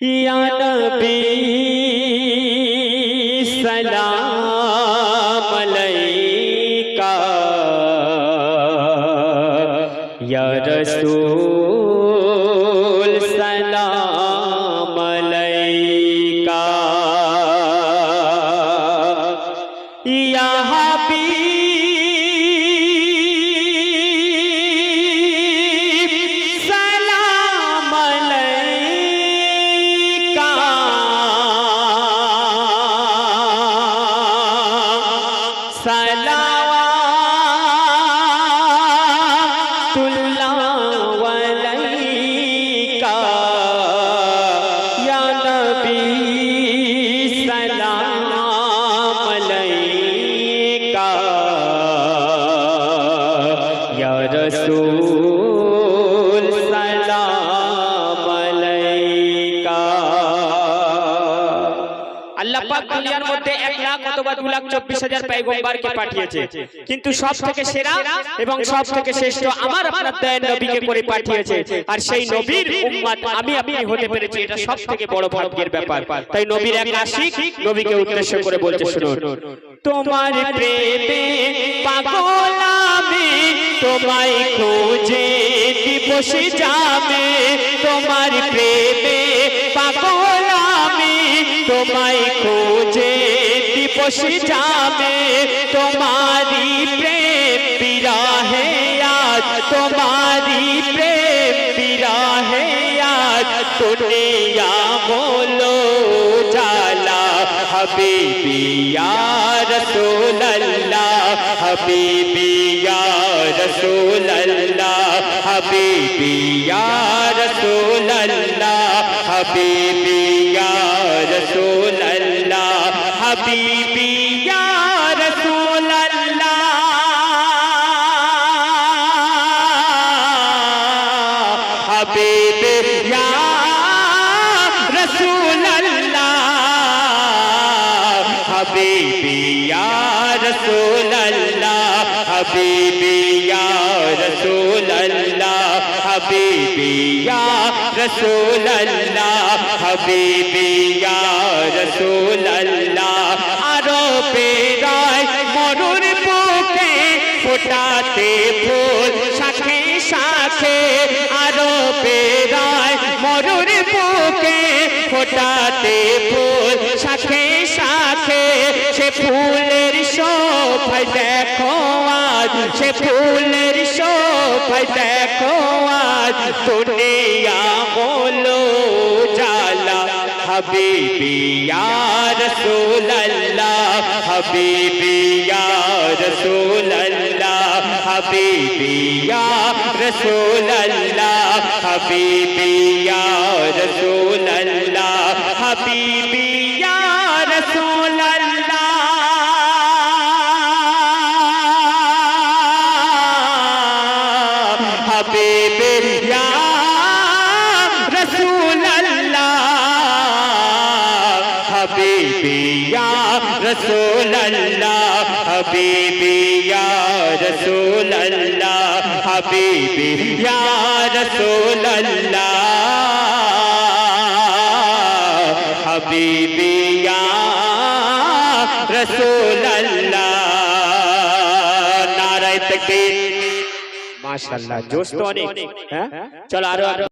یا نبی سلام علیکہ یا رسول আল্লাহ পাক দুনিয়ার মধ্যে এক লাখ অথবা দু লাখ চব্বিশ হাজার পয়গম্বরকে পাঠিয়েছে। কিন্তু সব থেকে সেরা এবং সব থেকে শ্রেষ্ঠ আমার আপনার দয়ার নবীকে করে পাঠিয়েছে। আর সেই নবীর উম্মত আমি আপনি হতে পেরেছি। এটা সব থেকে বড় ভাগ্যের ব্যাপার। তাই নবীর এক আশিক নবীকে উদ্দেশ্য করে বলতে শুনুন তোমার প্রেমে পাগল আমি তোমায় খোঁজে দিবস যাবে তোমার প্রেমে তোমায় খোঁজে দিবস যাবে তোমারি প্রেম পিরা হে আজ তোমারি প্রেম পিরা হে আজ তুলিয়া বলো জালা হবিবিয়া রসুল আল্লাহ হবিবিয়া রসুল আল্লাহ হবিবিয়া রসুল আল্লাহ হবিবি हबीबी या रसूल अल्लाह हबीबी या रसूल अल्लाह हबीबी या रसूल अल्लाह हबीबी या रसूल अल्लाह आरोपे राय মরুর বুকে ফোটাতে ফুল সাথে সাথে আরও পেরায় মরুর বুকে ফোটাতে ফুল সাথে সাথে ফুলের শোভায় দেখো আজ, সে ফুলের শোভায় দেখো আজ। দুনিয়া বলো, জালা হাবিবিয়া রসুল আল্লাহ হাবিবিয়া রসুল আল্লাহ হাবিবিয়া রসুল আল্লাহ হাবিবিয়া رسول اللہ حبیبی یا رسول اللہ حبیبی یا رسول اللہ حبیبی یا رسول اللہ نعرہ تکبیر ماشاءاللہ جوش تو نہیں چل آ